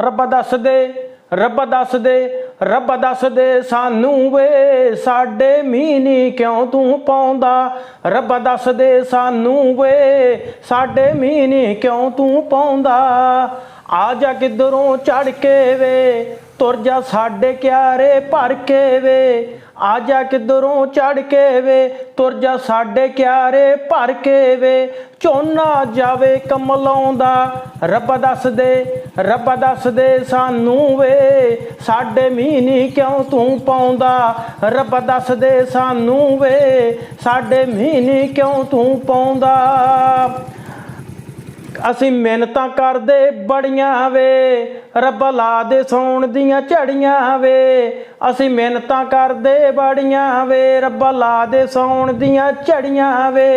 ਰੱਬਾ ਦੱਸ ਦੇ ਰੱਬਾ ਦੱਸ ਦੇ ਰੱਬਾ ਦੱਸ ਦੇ ਸਾਨੂੰ ਵੇ, ਸਾਡੇ ਮੀਨੀ ਕਿਉਂ ਤੂੰ ਪਾਉਂਦਾ? ਰੱਬਾ ਦੱਸ ਦੇ ਸਾਨੂੰ ਵੇ, ਸਾਡੇ ਮੀਨੀ ਕਿਉਂ ਤੂੰ ਪਾਉਂਦਾ? ਆ ਜਾ ਕਿਧਰੋਂ ਚੜ ਕੇ ਵੇ, ਤੁਰ ਜਾ ਸਾਡੇ ਕਿਆਰੇ ਭਰ ਕੇ ਵੇ। ਆ ਜਾ ਕਿਧਰੋਂ ਚੜ ਕੇ ਵੇ, ਤੁਰ ਜਾ ਸਾਡੇ ਕਿਆਰੇ ਭਰ ਕੇ ਵੇ। ਝੋਨਾ ਜਾਵੇ ਕਮਲਾਉਂਦਾ, ਰੱਬ ਦੱਸ ਦੇ ਰੱਬ ਦੱਸਦੇ ਸਾਨੂੰ ਵੇ, ਸਾਡੇ ਮੀਨੀ ਕਿਉਂ ਤੂੰ ਪਾਉਂਦਾ? ਰੱਬ ਦੱਸਦੇ ਸਾਨੂੰ ਵੇ, ਸਾਡੇ ਮੀਨੀ ਕਿਉਂ ਤੂੰ ਪਾਉਂਦਾ? ਅਸੀਂ ਮਿਹਨਤਾਂ ਕਰਦੇ ਬੜੀਆਂ ਵੇ, ਰੱਬ ਲਾ ਦੇ ਸੌਣ ਦੀਆਂ ਝੜੀਆਂ ਵੇ। ਅਸੀਂ ਮਿਹਨਤਾਂ ਕਰਦੇ ਬੜੀਆਂ ਵੇ, ਰੱਬ ਲਾ ਦੇ ਸੌਣ ਦੀਆਂ ਝੜੀਆਂ ਵੇ।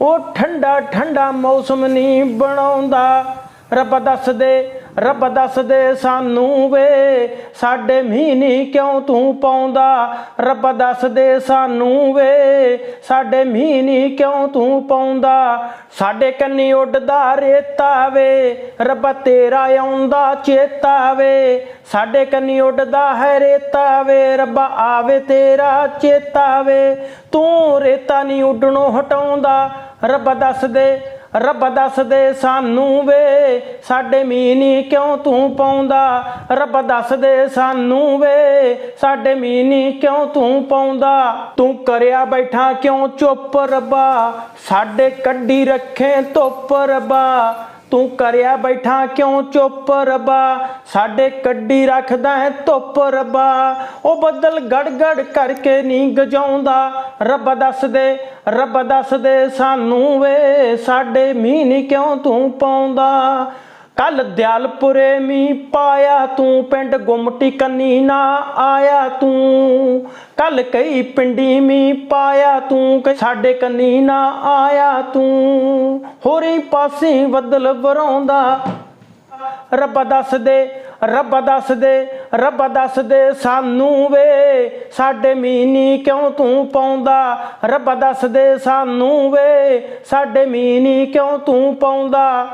ਉਹ ਠੰਡਾ ਠੰਡਾ ਮੌਸਮ ਨਹੀਂ ਬਣਾਉਂਦਾ। ਰੱਬ ਦੱਸ ਦੇ ਰੱਬ ਦੱਸ ਦੇ ਸਾਨੂੰ ਵੇ, ਸਾਡੇ ਮਹੀਨੇ ਕਿਉਂ ਤੂੰ ਪਾਉਂਦਾ? ਰੱਬ ਦੱਸ ਦੇ ਸਾਨੂੰ ਵੇ, ਸਾਡੇ ਮਹੀਨੇ ਕਿਉਂ ਤੂੰ ਪਾਉਂਦਾ? ਸਾਡੇ ਕੰਨੀ ਉੱਡਦਾ ਰੇਤਾ ਵੇ, ਰੱਬ ਤੇਰਾ ਆਉਂਦਾ ਚੇਤਾ ਵੇ। ਸਾਡੇ ਕੰਨੀ ਉੱਡਦਾ ਹੈ ਰੇਤਾ ਵੇ, ਰੱਬ ਆਵੇ ਤੇਰਾ ਚੇਤਾ ਵੇ। ਤੂੰ ਰੇਤਾ ਨਹੀਂ ਉੱਡਣੋਂ ਹਟਾਉਂਦਾ, ਰੱਬ ਦੱਸ ਦੇ ਰੱਬ ਦੱਸ ਦੇ ਸਾਨੂੰ ਵੇ, ਸਾਡੇ ਮੀਨੀ ਕਿਉਂ ਤੂੰ ਪਾਉਂਦਾ? ਰੱਬ ਦੱਸ ਦੇ ਸਾਨੂੰ ਵੇ, ਸਾਡੇ ਮੀਨੀ ਕਿਉਂ ਤੂੰ ਪਾਉਂਦਾ? ਤੂੰ ਕਰਿਆ ਬੈਠਾ ਕਿਉਂ ਚੁੱਪ ਰੱਬਾ? ਸਾਡੇ ਕੱਢੀ ਰੱਖੇ ਧੁੱਪ ਰੱਬਾ। ਤੂੰ ਕਰਿਆ ਬੈਠਾ ਕਿਉਂ ਚੁੱਪ ਰੱਬਾ? ਸਾਡੇ ਕੱਢੀ ਰੱਖਦਾ ਹੈ ਧੁੱਪ ਰੱਬਾ। ਉਹ ਬੱਦਲ ਗੜਗੜ ਕਰਕੇ ਨਹੀਂ ਗਜਾਉਂਦਾ ਰੱਬ ਦੱਸ ਦੇ ਰੱਬ ਦੱਸ ਦੇ ਸਾਨੂੰ ਵੇ, ਸਾਡੇ ਮੀਂਹ ਕਿਉਂ ਤੂੰ ਪਾਉਂਦਾ? ਕੱਲ ਦਿਆਲਪੁਰੇ ਮੀ ਪਾਇਆ ਤੂੰ, ਪਿੰਡ ਗੁੰਮਟੀ ਕੰਨੀ ਨਾ ਆਇਆ ਤੂੰ। ਕੱਲ ਕਈ ਪਿੰਡੀ ਮੀ ਪਾਇਆ ਤੂੰ ਕਿ ਸਾਡੇ ਕੰਨੀ ਨਾ ਆਇਆ ਤੂੰ। ਹੋਰੀ ਪਾਸੇ ਬੱਦਲ ਵਰਾਉਂਦਾ। ਰੱਬ ਦੱਸ ਦੇ ਰੱਬ ਦੱਸ ਦੇ ਰੱਬ ਦੱਸਦੇ ਸਾਨੂੰ ਵੇ, ਸਾਡੇ ਮੀਨੀ ਕਿਉਂ ਤੂੰ ਪਾਉਂਦਾ? ਰੱਬ ਦੱਸਦੇ ਸਾਨੂੰ ਵੇ, ਸਾਡੇ ਮੀਨੀ ਕਿਉਂ ਤੂੰ ਪਾਉਂਦਾ?